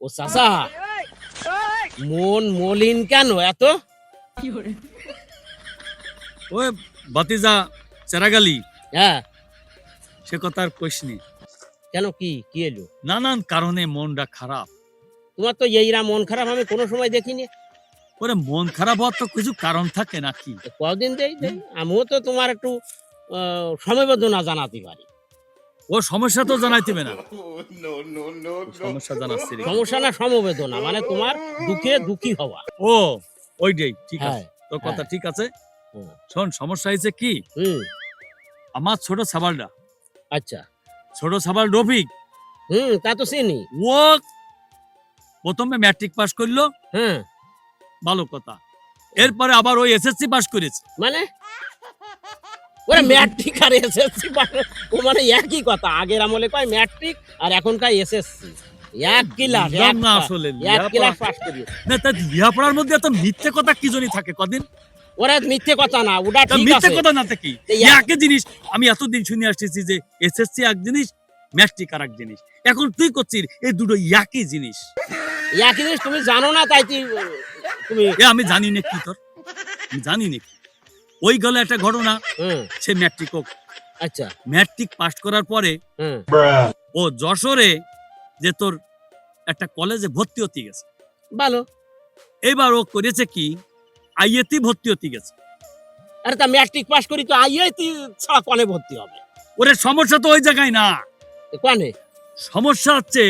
ও চাচা মন মলিন কেন? এত? ওই বাতিজা চেরাগালি। হ্যাঁ। সে কথা আর কইস নি। কেন কি? কি এলো নানান কারণে মনটা খারাপ। তোমার তো এইরা মন খারাপ আমি কোনো সময় দেখিনি। ওরে মন খারাপ হওয়ার তো কিছু কারণ থাকে নাকি? কদিন দেই দেই? আমিও তো তোমার একটু সমবেদনা জানাতে পারি। ও সমস্যা তো জানাইতিবে না। সমস্যা জানাচ্ছি সমস্যা না সমবেদনা মানে তোমার দুঃখে দুঃখী হওয়া। ও ওইটাই ঠিক আছে। হ্যাঁ তোর কথা ঠিক আছে। শোন সমস্যা হয়েছে কি? আমার ছোট সাবালটা। আচ্ছা। ছোট সাবাল রফিক। হুম তা তো চিনি। ও প্রথমে ম্যাট্রিক পাস করল। হ্যাঁ ভালো কথা। এরপরে আবার ওই এসএসসি পাস করেছে। মানে? ওরা ম্যাট্রিক আর এসএসসি ও মানে একই কথা। আগের আমলে কয় ম্যাট্রিক আর এখনকার এসএসসি এক ক্লাস এক না আসলে এক ক্লাস পাস করি না তা লেখাপড়ার মধ্যে এত মিথ্যে কথা কি থাকে? কদিন? ওরা মিথ্যে কথা না ওটা তা ঠিক মিথ্যে কথা না থাকি এই একই জিনিস আমি এতদিন শুনে আসতেছি যে এসএসসি এক জিনিস ম্যাট্রিক আর এক জিনিস। এখন তুই করছিস এই দুটো একই জিনিস। একই জিনিস তুমি জানো না তাই তুমি আমি জানি না কি তোর। জানি না কি। ওই গেল একটা ঘটনা। সে ম্যাট্রিক হোক। আচ্ছা। ম্যাট্রিক পাস করার পরে ও যশোরে যে তোর একটা কলেজে ভর্তি হতে গেছে। ভালো। এবার ও করেছে কি? আইএতে ভর্তি হতে গেছে। আরে তা ম্যাট্রিক পাস করি তো আইয়াই তুই ছাড়া কলে ভর্তি হবে? ওরে সমস্যা তো ওই জায়গায় না। কনে সমস্যা হচ্ছে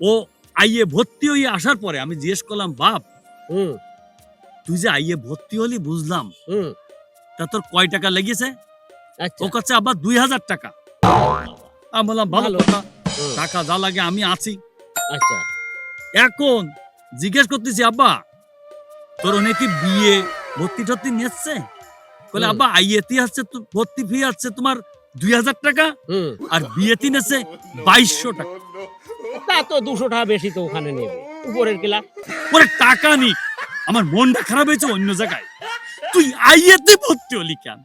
ও আইএ ভর্তি হয়ে আসার পরে আমি জিজ্ঞেস করলাম বাপ হুম। তুই যে আইএ ভর্তি হলি বুঝলাম। হুম। তা তোর কয় টাকা লেগেছে? আচ্ছা। ও কাছে আবার দুই হাজার টাকা। আমি বললাম ভালো। কথা। টাকা যা লাগে আমি আছি। আচ্ছা। এখন জিজ্ঞেস করতেছি আব্বা তোর নাকি বিয়ে ভর্তি টর্তি নিচ্ছে বলে। আব্বা আইএতে হচ্ছে তো ভর্তি ফি আছে তোমার দুই হাজার টাকা আর বিয়েতে নেছে বাইশশো টাকা। তা তো দুশো টাকা বেশি তো ওখানে নেবে উপরের ওরে টাকা নি আমার মনটা খারাপ হয়েছে অন্য জায়গায়। তুই আইএতে ভর্তি হলি কেন?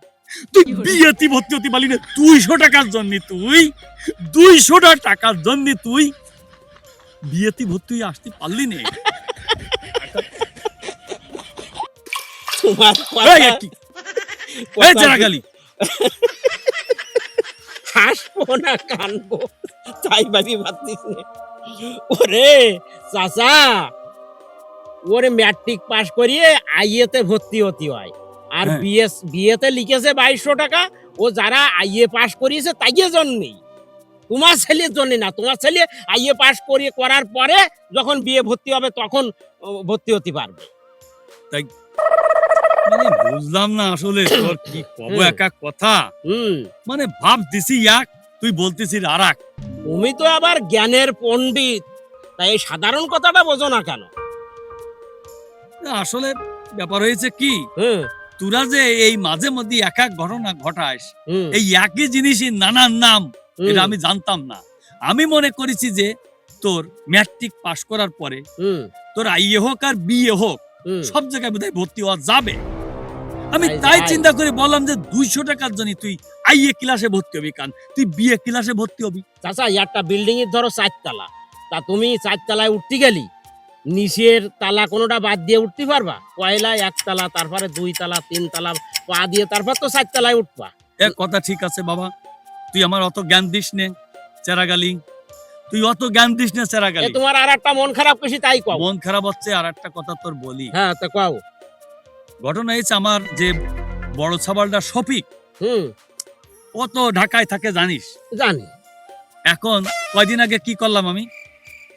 তুই বিয়েতে ভর্তি হতে পারলি না দুইশো টাকার জন্য তুই দুইশো টাকার জন্য তুই বিয়েতে ভর্তি হয়ে আসতে পারলি না। হাসবো কানবো। তাই ভাবি ভাবতিস ওরে চাচা ওরে ম্যাট্রিক পাস করিয়ে আইএতে ভর্তি হতে হয়। আর হ্যাঁ। বিএস বিয়েতে লিখেছে বাইশশো টাকা ও যারা আইএ পাস করিয়েছে তাইয়ে জন্যই তোমার ছেলের জন্য না তোমার ছেলে আইএ পাস করিয়ে করার পরে যখন বিয়ে ভর্তি হবে তখন ভর্তি হতে পারবে। মানে বুঝলাম না আসলে তোর কি কব হুম। একা কথা। হুম। মানে ভাব দিছি এক তুই বলতেছিস আর তুমি তো আবার জ্ঞানের পণ্ডিত তাই এই সাধারণ কথাটা বোঝো না কেন? আসলে ব্যাপার হয়েছে কি? তোরা যে এই মাঝে মধ্যে এক এক ঘটনা ঘটাস এই একই জিনিসই নানান নাম এটা আমি জানতাম না। আমি মনে করেছি যে তোর ম্যাট্রিক পাশ করার পরে তোর আইএ হোক আর বিয়ে হোক সব জায়গায় বোধহয় ভর্তি হওয়া যাবে। আমি তাই চিন্তা করে বললাম যে দুইশো টাকার জন্য তুই আইএ ক্লাসে ভর্তি হবি কান তুই বিয়ে ক্লাসে ভর্তি হবি। চাচা একটা বিল্ডিং এর ধরো চারতলা। তা তুমি চারতলায় উঠতে গেলি নিচের তালা কোনোটা বাদ দিয়ে উঠতে পারবা? পয়লা একতলা তারপরে দুই তালা তিন তালা পা দিয়ে তারপর তো চারতলায় উঠবা। এক কথা ঠিক আছে বাবা তুই আমার অত জ্ঞান দিস নে চেরাগালি। তুই অত জ্ঞান দিস নে চেরাগালি। তোমার আর একটা মন খারাপ কিছু তাই কও। মন খারাপ হচ্ছে আর একটা কথা তোর বলি। হ্যাঁ তা কও। ঘটনা হয়েছে আমার যে বড় ছাবালটা শফিক। হুম। ও তো ঢাকায় থাকে জানিস? জানি। এখন কয়দিন আগে কি করলাম আমি?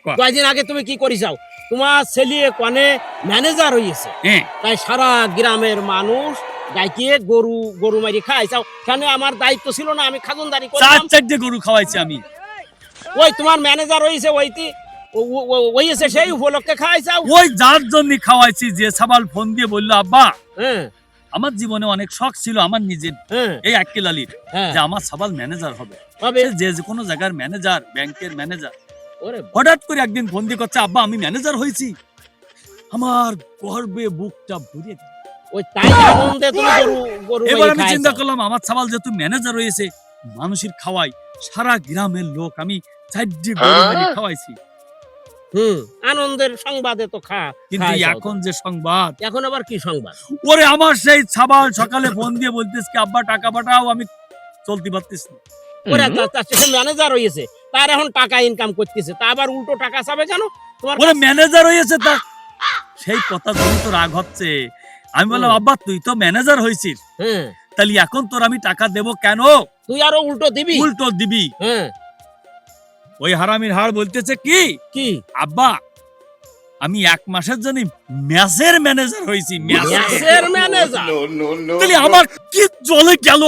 কয়দিন আগে তুমি কি করি যাও তোমার ছেলে কনে ম্যানেজার হয়েছে হ্যাঁ। তাই সারা গ্রামের মানুষ গাইকে গরু গরু মারি কেন আমার দায়িত্ব ছিল না আমি খাজনদারি চার চারটে গরু খাওয়াইছি আমি। ওই তোমার ম্যানেজার হয়েছে সেই উপলক্ষে খাই ওই যার জন্য খাওয়াইছি যে সাবাল ফোন দিয়ে বলল আব্বা হ্যাঁ। আমার জীবনে অনেক শখ ছিল আমার নিজের। হ্যাঁ। এই আক্কেল আলীর হ্যাঁ। যে আমার সাবাল ম্যানেজার হবে। যে যে কোনো জায়গার ম্যানেজার ব্যাংকের ম্যানেজার হঠাৎ করে একদিন ফোন দিয়ে করছে আব্বা আমি ম্যানেজার হয়েছি। আমার গর্বে বুকটা ভরে ওই তাই আনন্দে তুমি গরু গরু এবার আমি চিন্তা করলাম আমার যেহেতু ম্যানেজার হয়েছে মানুষের খাওয়াই সারা গ্রামের লোক আমি চারটি গরু হ্যাঁ? খাওয়াইছি। হুম আনন্দের সংবাদে তো খা কিন্তু এখন যে সংবাদ? এখন আবার কি সংবাদ? ওরে আমার সেই ছাবাল সকালে ফোন দিয়ে বলতিস কি আব্বা টাকা পাঠাও আমি চলতে পারতিস না। ওরা সে ম্যানেজার হয়েছে তার এখন টাকা ইনকাম করতেছে। তা আবার উল্টো টাকা চাবে কেন? তোমার ওরে ম্যানেজার হয়েছে তা। সেই কথা শুনে তো রাগ হচ্ছে। আমি বললাম আব্বা তুই তো ম্যানেজার হয়েছিস হ্যাঁ তাহলে এখন তোর আমি টাকা দেব কেন? তুই আরও উল্টো দিবি? উল্টো দিবি। ওই হারামির হাড় বলতেছে কি? কি? আব্বা আমি এক মাসের জন্য ম্যাচের ম্যানেজার হয়েছি গ্যাসের ম্যানেজার? তাহলে আমার কি চলে গেল?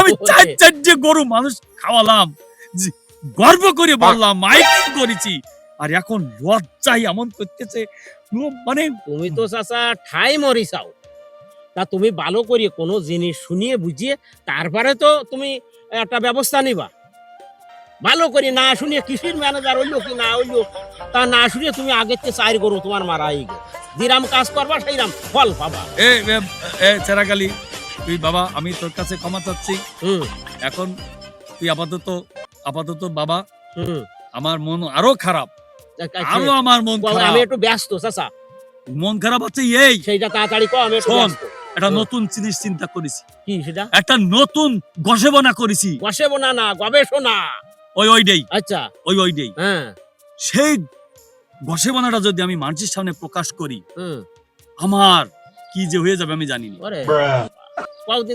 আমি চার চারটে গরু মানুষ খাওয়ালাম গর্ব করে বললাম মাইকিং করেছি। আর এখন লজ্জাই এমন করতেছে পুরো মানে তুমি তো চাচা ঠাই মরিছাও তা তুমি ভালো করে কোনো জিনিস শুনিয়ে বুঝিয়ে তারপরে তো তুমি একটা ব্যবস্থা নিবা। ভালো করে না শুনিয়ে কৃষির ম্যানেজার হইল কি না হইল তা না শুনিয়ে তুমি আগের থেকে চার করো তোমার মারাই গো যেরাম কাজ করবা সেইরাম ফল পাবা। এ এ, চেরাকালি তুই বাবা আমি তোর কাছে ক্ষমা চাচ্ছি। এখন তুই আপাতত আপাতত বাবা আমার মন আরও খারাপ। আরও আমার মন খারাপ। আমি একটু ব্যস্ত চাচা। মন খারাপ হচ্ছে এই। সেইটা তাড়াতাড়ি কো আমি একটু শোন। ব্যস্ত। একটা নতুন জিনিস চিন্তা করেছি। কি সেটা? একটা নতুন গসেবনা করেছি। গবেষণা না গবেষণা। ওই ওই ডেই আচ্ছা। ওই ওই ডেই হ্যাঁ। সেই যদি আমি মানুষের সামনে প্রকাশ করি আমার কি যে হয়ে যাবে আমি জানি না।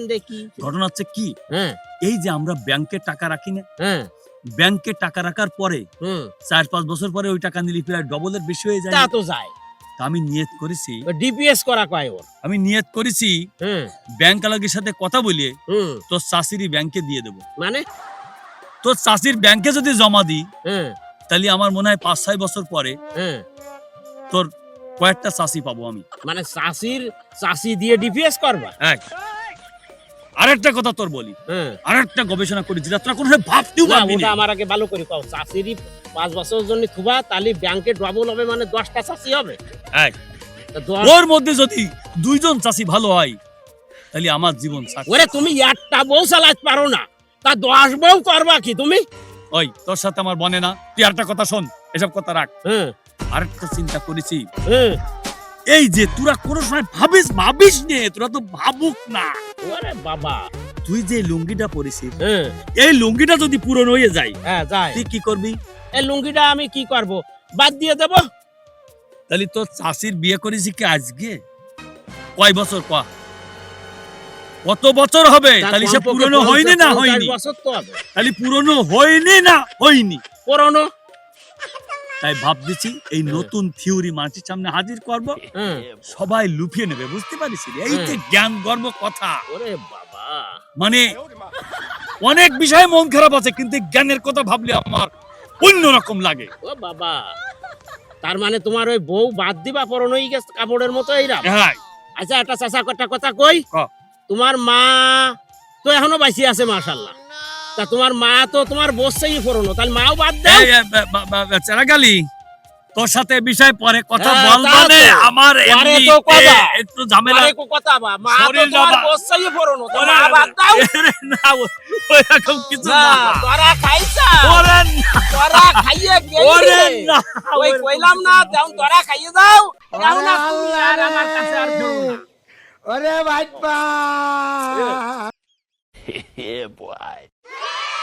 দেখি ঘটনা হচ্ছে কি? হ্যাঁ। এই যে আমরা ব্যাংকে টাকা রাখি না হ্যাঁ। ব্যাংকে টাকা রাখার পরে চার পাঁচ বছর পরে ওই টাকা নিলে প্রায় ডবলের বেশি হয়ে যায়? তা তো যায়। আমি নিয়ত করেছি। ডিপিএস করা কয় ওর? আমি নিয়ত করেছি ব্যাংক আলাগের সাথে কথা বলিয়ে হুম। তোর চাষিরই ব্যাংকে দিয়ে দেবো। মানে? তোর চাষির ব্যাংকে যদি জমা দিই হ্যাঁ। তাহলে আমার মনে হয় পাঁচ ছয় বছর পরে হ্যাঁ। তোর কয়েকটা চাষি পাবো আমি। মানে চাষির চাষি দিয়ে ডিপিএস করবা? আরেকটা কথা তোর বলি। হ্যাঁ। আরেকটা গবেষণা করি যেটা তোরা কোনো ভাবতেও পারবি না। আমার আগে ভালো করে কও। চাষিরই পাঁচ বছরের জন্য থুবা তাহলে ব্যাংকে ডবল হবে মানে দশটা চাষি হবে। এক। ওর মধ্যে যদি দুইজন চাষি ভালো হয় তাহলে আমার জীবন ওরে তুমি একটা বউ চালাতে পারো না। তা দশ বউ করবা কি তুমি? ওই তোর সাথে আমার বনে না। তুই আরেকটা কথা শোন এসব কথা রাখ। হ্যাঁ আরেকটা চিন্তা করেছি। এই যে তোরা কোনো সময় ভাবিস ভাবিস নে তোরা তো ভাবুক না। ওরে বাবা। তুই যে লুঙ্গিটা পরেছিস হ্যাঁ এই লুঙ্গিটা যদি পূরণ হয়ে যায় হ্যাঁ যাই তুই কি করবি? এই লুঙ্গিটা আমি কি করব? বাদ দিয়ে দেব? তাহলে তোর চাষির বিয়ে করেছি কি আজকে? কয় বছর কয়া কত বছর হবে? তাহলে সে পুরনো হয়নি না হয়নি? তাহলে পুরনো হয়নি না হয়নি? পুরনো? তাই ভাবতেছি এই নতুন থিওরি মানুষের সামনে হাজির করব। সবাই লুফিয়ে নেবে বুঝতে পারিস এই যে জ্ঞান গর্ব কথা। ওরে বাবা। মানে অনেক বিষয়ে মন খারাপ আছে কিন্তু জ্ঞানের কথা ভাবলে আমার অন্যরকম লাগে। ও বাবা। তার মানে তোমার ওই বউ বাদ দিবা পরনই গেছে কাপড়ের মতো এইরাম? হ্যাঁ। আচ্ছা একটা চাচা একটা কথা কই। তোমার মা তো এখনও বাঁচি আছে মাশাল্লাহ তা তোমার মা তো তোমার বসছেই পুরনো তাহলে মাও বাদ দাও বা- চেরাগালি তোর সাথে বিষয়ে পরে কথা হ্যাঁ, বলব নে আমার এমনি একটু ঝামেলা। আরে কথা বা মা তো তোমার দাদা। বসছেই তো মা বাদ দাও। না, ওরকম কিছু না না। তোরা খাইছা। ওরে না, তোরা খাইয়ে ওরে না, ওই কইলাম না তোরা খাইয়ে যাও তেমন আর তুমি আর আমার কাছে আর ফেরো না। ওরে ভাইপা yeah, boy.